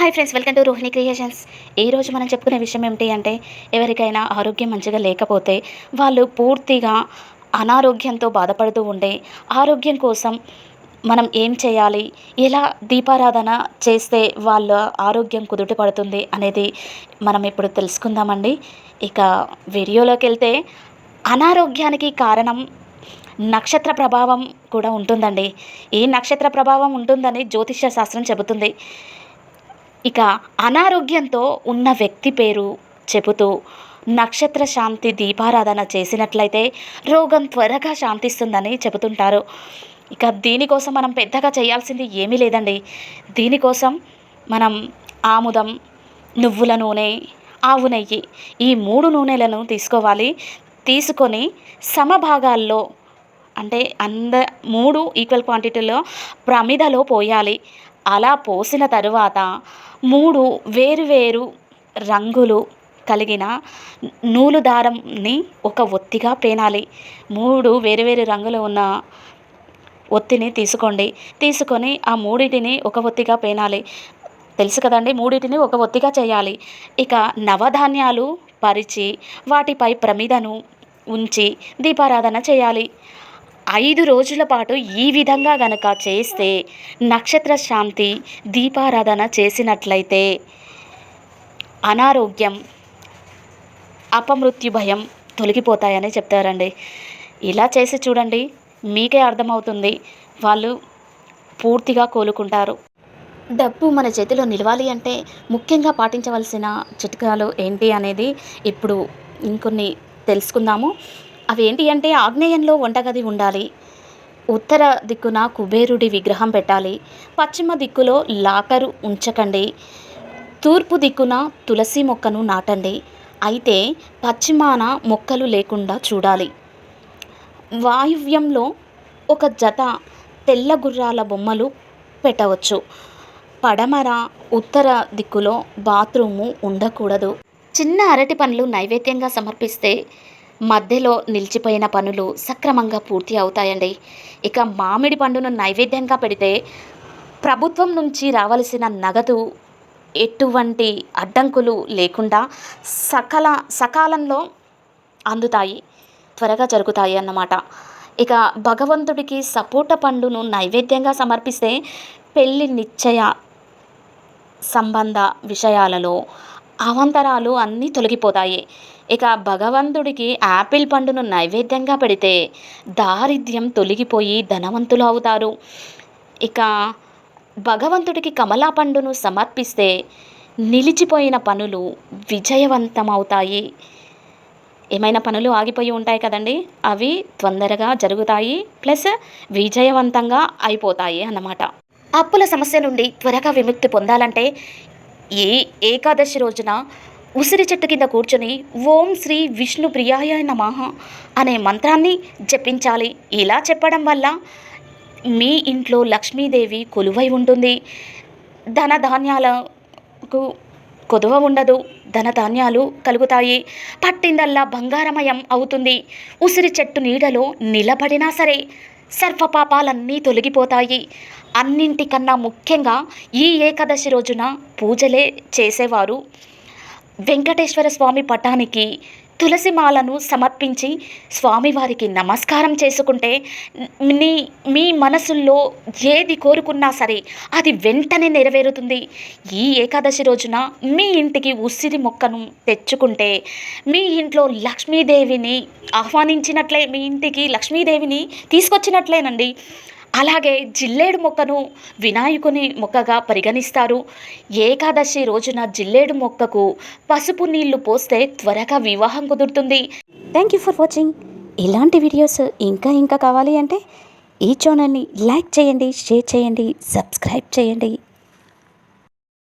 Hi friends welcome to Rohini creations. ఈరోజు మనం చెప్పుకునే విషయం ఏమిటి అంటే ఎవరికైనా ఆరోగ్యం మంచిగా లేకపోతే వాళ్ళు పూర్తిగా అనారోగ్యంతో బాధపడుతూ ఉండే ఆరోగ్యం కోసం మనం ఏం చేయాలి? ఎలా దీపారాధన చేస్తే వాళ్ళ ఆరోగ్యం కుదుట పడుతుంది అనేది మనం ఇప్పుడు తెలుసుకుందామండి. ఇక వీడియోలోకి వెళ్తే అనారోగ్యానికి కారణం నక్షత్ర ప్రభావం కూడా ఉంటుందండి. ఈ నక్షత్ర ప్రభావం ఉంటుందని జ్యోతిష్య శాస్త్రం చెబుతుంది. ఇక అనారోగ్యంతో ఉన్న వ్యక్తి పేరు చెబుతూ నక్షత్ర శాంతి దీపారాధన చేసినట్లయితే రోగం త్వరగా శాంతిస్తుందని చెబుతుంటారు. ఇక దీనికోసం మనం పెద్దగా చేయాల్సింది ఏమీ లేదండి. దీనికోసం మనం ఆముదం నువ్వుల నూనె ఆవు నెయ్యి ఈ మూడు నూనెలను తీసుకోవాలి. తీసుకొని సమభాగాల్లో అంటే అంద మూడు ఈక్వల్ క్వాంటిటీలో ప్రమిదలో పోయాలి. అలా పోసిన తరువాత మూడు వేరువేరు రంగులు కలిగిన నూలు దారంని ఒక ఒత్తిగా పేనాలి. మూడు వేరువేరు రంగులు ఉన్న ఒత్తిని తీసుకోండి. తీసుకొని ఆ మూడింటిని ఒక ఒత్తిగా పేనాలి. తెలుసు కదండి? మూడిటిని ఒక ఒత్తిగా చేయాలి. ఇక నవధాన్యాలు పరిచి వాటిపై ప్రమిదను ఉంచి దీపారాధన చేయాలి. ఐదు రోజుల పాటు ఈ విధంగా గనక చేస్తే నక్షత్ర శాంతి దీపారాధన చేసినట్లయితే అనారోగ్యం అపమృత్యు భయం తొలగిపోతాయని చెప్తారండి. ఇలా చేసి చూడండి మీకే అర్థమవుతుంది. వాళ్ళు పూర్తిగా కోలుకుంటారు. డబ్బు మన చేతిలో నిలవాలి అంటే ముఖ్యంగా పాటించవలసిన చిట్కాలు ఏంటి అనేది ఇప్పుడు ఇంకొన్ని తెలుసుకుందాము. అవేంటి అంటే ఆగ్నేయంలో వంటగది ఉండాలి. ఉత్తర దిక్కున కుబేరుడి విగ్రహం పెట్టాలి. పశ్చిమ దిక్కులో లాకరు ఉంచకండి. తూర్పు దిక్కున తులసి మొక్కను నాటండి. అయితే పశ్చిమాన మొక్కలు లేకుండా చూడాలి. వాయువ్యంలో ఒక జత తెల్ల గుర్రాల బొమ్మలు పెట్టవచ్చు. పడమర ఉత్తర దిక్కులో బాత్రూము ఉండకూడదు. చిన్న అరటి పండ్లు నైవేద్యంగా సమర్పిస్తే మధ్యలో నిలిచిపోయిన పనులు సక్రమంగా పూర్తి అవుతాయండి. ఇక మామిడి పండును నైవేద్యంగా పెడితే ప్రభుత్వం నుంచి రావలసిన నగదు ఎటువంటి అడ్డంకులు లేకుండా సకల సకాలంలో అందుతాయి త్వరగా జరుగుతాయి అన్నమాట. ఇక భగవంతుడికి సపోట పండును నైవేద్యంగా సమర్పిస్తే పెళ్ళి నిశ్చయ సంబంధ విషయాలలో అవంతరాలు అన్నీ తొలగిపోతాయి. ఇక భగవంతుడికి యాపిల్ పండును నైవేద్యంగా పెడితే దారిద్ర్యం తొలగిపోయి ధనవంతులు అవుతారు. ఇక భగవంతుడికి కమలా పండును సమర్పిస్తే నిలిచిపోయిన పనులు విజయవంతమవుతాయి. ఏమైనా పనులు ఆగిపోయి ఉంటాయి కదండి? అవి తొందరగా జరుగుతాయి ప్లస్ విజయవంతంగా అయిపోతాయి అన్నమాట. అప్పుల సమస్య నుండి త్వరగా విముక్తి పొందాలంటే ఏ ఏకాదశి రోజున ఉసిరి చెట్టు కింద కూర్చొని ఓం శ్రీ విష్ణు ప్రియాయ నమః అనే మంత్రాన్ని జపించాలి. ఇలా చెప్పడం వల్ల మీ ఇంట్లో లక్ష్మీదేవి కొలువై ఉంటుంది. ధన ధాన్యాలకు కొదువ ఉండదు. ధనధాన్యాలు కలుగుతాయి. పట్టిందల్లా బంగారమయం అవుతుంది. ఉసిరి చెట్టు నీడలో నిలబడినా సరే సర్వపాపాలన్నీ తొలగిపోతాయి. అన్నింటికన్నా ముఖ్యంగా ఈ ఏకాదశి రోజున పూజలే చేసేవారు. వెంకటేశ్వర స్వామి పటానికి తులసిమాలను సమర్పించి స్వామివారికి నమస్కారం చేసుకుంటే మీ మీ మనసుల్లో ఏది కోరుకున్నా సరే అది వెంటనే నెరవేరుతుంది. ఈ ఏకాదశి రోజున మీ ఇంటికి ఉసిరి మొక్కను తెచ్చుకుంటే మీ ఇంట్లో లక్ష్మీదేవిని ఆహ్వానించినట్లే మీ ఇంటికి లక్ష్మీదేవిని తీసుకొచ్చినట్లేనండి. అలాగే జిల్లేడు మొక్కను వినాయకుని మొక్కగా పరిగణిస్తారు. ఏకాదశి రోజున జిల్లేడు మొక్కకు పసుపు నీళ్ళు పోస్తే త్వరగా వివాహం కుదురుతుంది. థ్యాంక్ యూ ఫర్ వాచింగ్ ఇలాంటి వీడియోస్ ఇంకా ఇంకా కావాలి అంటే ఈ ఛానల్ని లైక్ చేయండి షేర్ చేయండి సబ్స్క్రైబ్ చేయండి.